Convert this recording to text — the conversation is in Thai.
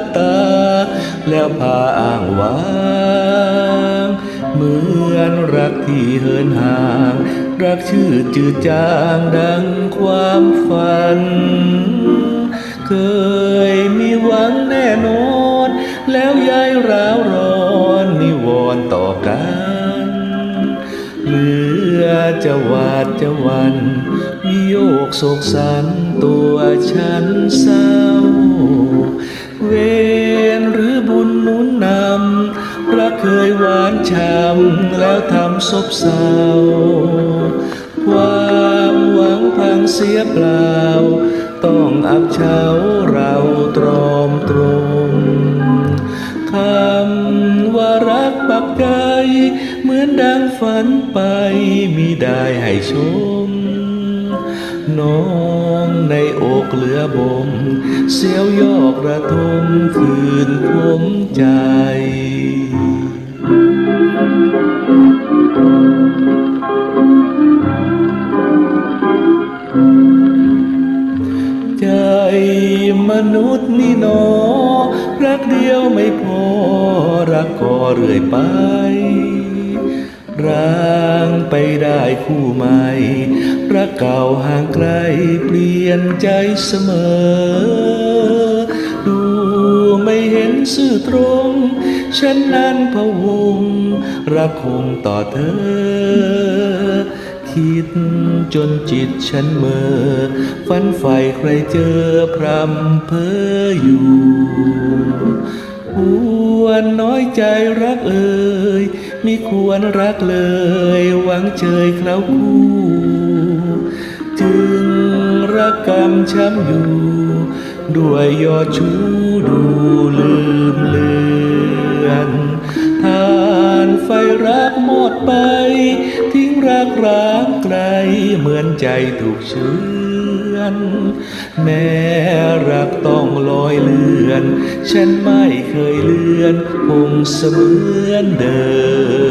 บตา แล้วพาอ้างว้างเหมือนรักที่เหินห่าง รักชื่อจืดจางดังความฝัน เคยมีหวังแน่นอน แล้วย้ายร้าวร้อนนิวรต่อกันเหลือจะหวาดจะวันวิโยกโศกสันตัวฉันเศร้า เวรหรือบุญหนุนนำรักเคยหวานช้ำแล้วทำซบเศร้าความหวังพังเสียเปล่า ต้องอับเฉาเราตรอมตรมคำว่ารักปักใจ เหมือนดังฝันไปมีได้ให้ชม น้องในอกเหลือบมเสียวยอกระทมคืนคมใจใจมนุษย์นี่นอ รักเดียวไม่พอ รักก็เรื่อยไป ไปได้คู่ใหม่รักเก่าห่างไกลเปลี่ยนใจเสมอ ดูไม่เห็นซื่อตรง ฉันนั้นพะวง รักคงต่อเธอ คิดจนจิตฉันเมื่อฝันใฝ่ใครเจอพรำเพออยู่หวนน้อยใจรักเอ่ มีควรรักเลย หวังเจยเคล้าคู่ จึงรักกรรมช้ำอยู่ ด้วยยอดชูดูลืมเลือนทานไฟรักหมดไป ทิ้งรักร้างไกลเหมือนใจถูกเชื้อ อน แม้รักต้องลอยเลือน ฉันไม่เคยเลือนคงเสมือนเดิม